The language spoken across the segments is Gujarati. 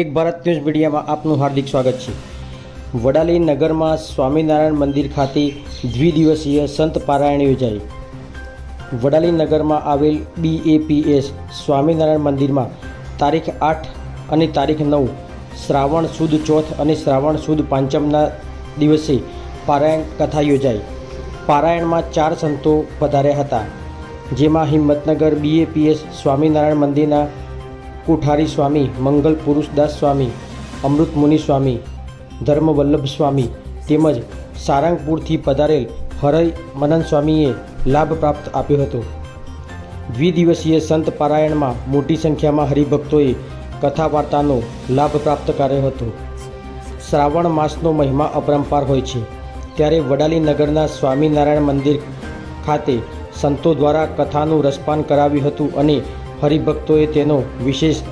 એક ભારત ન્યૂઝ મીડિયામાં આપનું હાર્દિક સ્વાગત છે. વડાલી નગરમાં સ્વામિનારાયણ મંદિર ખાતે દ્વિદિવસીય સંત પારાયણ યોજાઈ. વડાલી નગરમાં આવેલ બીએપીએસ સ્વામિનારાયણ મંદિરમાં તારીખ આઠ અને તારીખ નવ, શ્રાવણ સુદ ચોથ અને શ્રાવણ સુદ પાંચમના દિવસે પારાયણ કથા યોજાઈ. પારાયણમાં ચાર સંતો પધાર્યા હતા, જેમાં હિંમતનગર બીએપીએસ સ્વામિનારાયણ મંદિરના કુઠારી સ્વામી મંગલ પુરુષદાસ સ્વામી અમૃત મુનિ સ્વામી ધર્મવલ્લભ સ્વામી તેમજ સારંગપુરથી પધારેલ હરય મનન સ્વામીએ લાભ પ્રાપ્ત આપ્યો હતો. દ્વિદિવસીય સંત પારાયણમાં મોટી સંખ્યામાં હરિભક્તોએ કથા વાર્તાનો લાભ પ્રાપ્ત કર્યો હતો. શ્રાવણ માસનો મહિમા અપરંપાર હોય છે. ત્યારે વડાલી નગરના સ્વામિનારાયણ મંદિર ખાતે સંતો દ્વારા કથાનું રસપાન કરાવ્યું હતું અને હરિભક્તોએ તેનો વિશેષ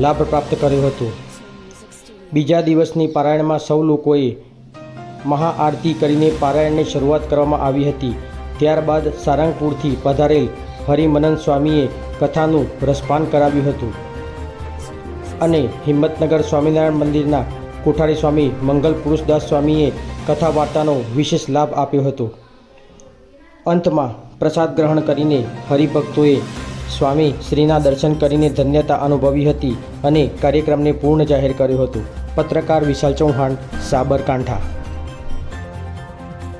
લાભ પ્રાપ્ત કર્યો હતો. બીજા દિવસની પારાયણમાં સૌ લોકોએ મહાઆરતી કરીને પારાયણની શરૂઆત કરવામાં આવી હતી. ત્યારબાદ સારંગપુરથી પધારેલ હરિમનન સ્વામીએ કથાનું રસપાન કરાવ્યું હતું. અને હિંમતનગર સ્વામિનારાયણ મંદિરના કોઠારી સ્વામી મંગલ પુરુષદાસ સ્વામીએ કથા વાર્તાનો વિશેષ લાભ આપ્યો હતો. અંતમાં પ્રસાદ ગ્રહણ કરીને હરિભક્તોએ સ્વામી શ્રીના દર્શન કરીને ધન્યતા અનુભવી હતી અને કાર્યક્રમને પૂર્ણ જાહેર કર્યો હતો. પત્રકાર વિશાલ ચૌહાણ, સાબરકાંઠા.